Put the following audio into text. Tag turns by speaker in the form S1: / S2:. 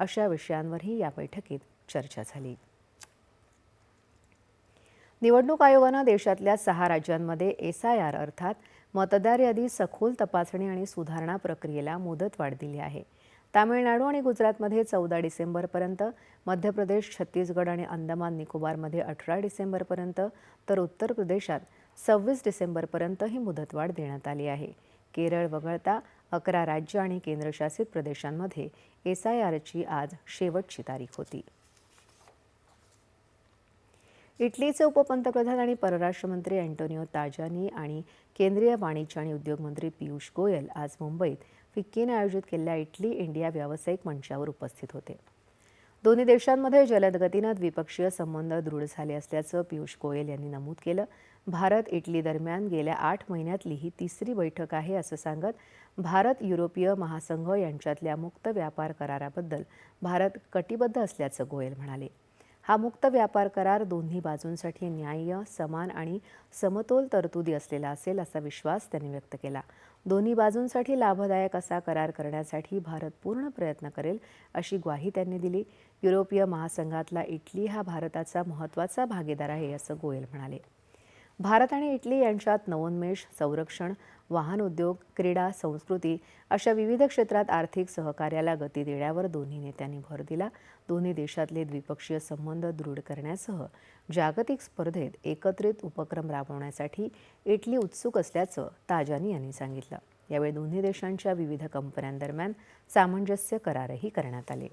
S1: अशा विषयांवरही या बैठकीत चर्चा झाली. निवडणूक आयोगानं देशातल्या सहा राज्यांमध्ये एस आय आर अर्थात मतदार यादी सखोल तपासणी आणि सुधारणा प्रक्रियेला मुदतवाढ दिली आहे. तामिळनाडू आणि गुजरातमध्ये चौदा डिसेंबरपर्यंत मध्य प्रदेश छत्तीसगड आणि अंदमान निकोबारमध्ये अठरा डिसेंबरपर्यंत तर उत्तर प्रदेशात सव्वीस डिसेंबरपर्यंत ही मुदतवाढ देण्यात आली आहे. केरळ वगळता अकरा राज्य आणि केंद्रशासित प्रदेशांमध्ये एस आय आरची आज शेवटची तारीख होती. इटलीचे उपपंतप्रधान आणि परराष्ट्र मंत्री अँटोनिओ ताजानी आणि केंद्रीय वाणिज्य आणि उद्योग मंत्री पियुष गोयल आज मुंबईत फिक्कीने आयोजित केलेल्या इटली इंडिया व्यावसायिक मंचावर उपस्थित होते. दोन्ही देशांमध्ये जलद गतीनं द्विपक्षीय संबंध दृढ झाले असल्याचं पियुष गोयल यांनी नमूद केलं. भारत इटली दरम्यान गेल्या आठ महिन्यातली ही तिसरी बैठक आहे असं सांगत भारत युरोपीय महासंघ यांच्यातल्या मुक्त व्यापार कराराबद्दल भारत कटिबद्ध असल्याचं गोयल म्हणाले. हा मुक्त व्यापार करार दोन्ही बाजूंसाठी न्याय्य समान आणि समतोल तरतुदी असलेला असेल असा विश्वास त्यांनी व्यक्त केला. दोन्ही बाजूंसाठी लाभदायक असा करार करण्यासाठी भारत पूर्ण प्रयत्न करेल अशी ग्वाही त्यांनी दिली. युरोपीय महासंघातला इटली हा भारताचा महत्त्वाचा भागीदार आहे असं गोयल म्हणाले. भारत आणि इटली यांच्यात नवोन्मेष संरक्षण वाहन उद्योग क्रीडा संस्कृती अशा विविध क्षेत्रात आर्थिक सहकार्याला गती देण्यावर दोन्ही नेत्यांनी भर दिला. दोन्ही देशातले द्विपक्षीय संबंध दृढ करण्यासह जागतिक स्पर्धेत एकत्रित उपक्रम राबवण्यासाठी इटली उत्सुक असल्याचं ताजानी यांनी सांगितलं. यावेळी दोन्ही देशांच्या विविध कंपन्यांदरम्यान सामंजस्य करारही करण्यात आले.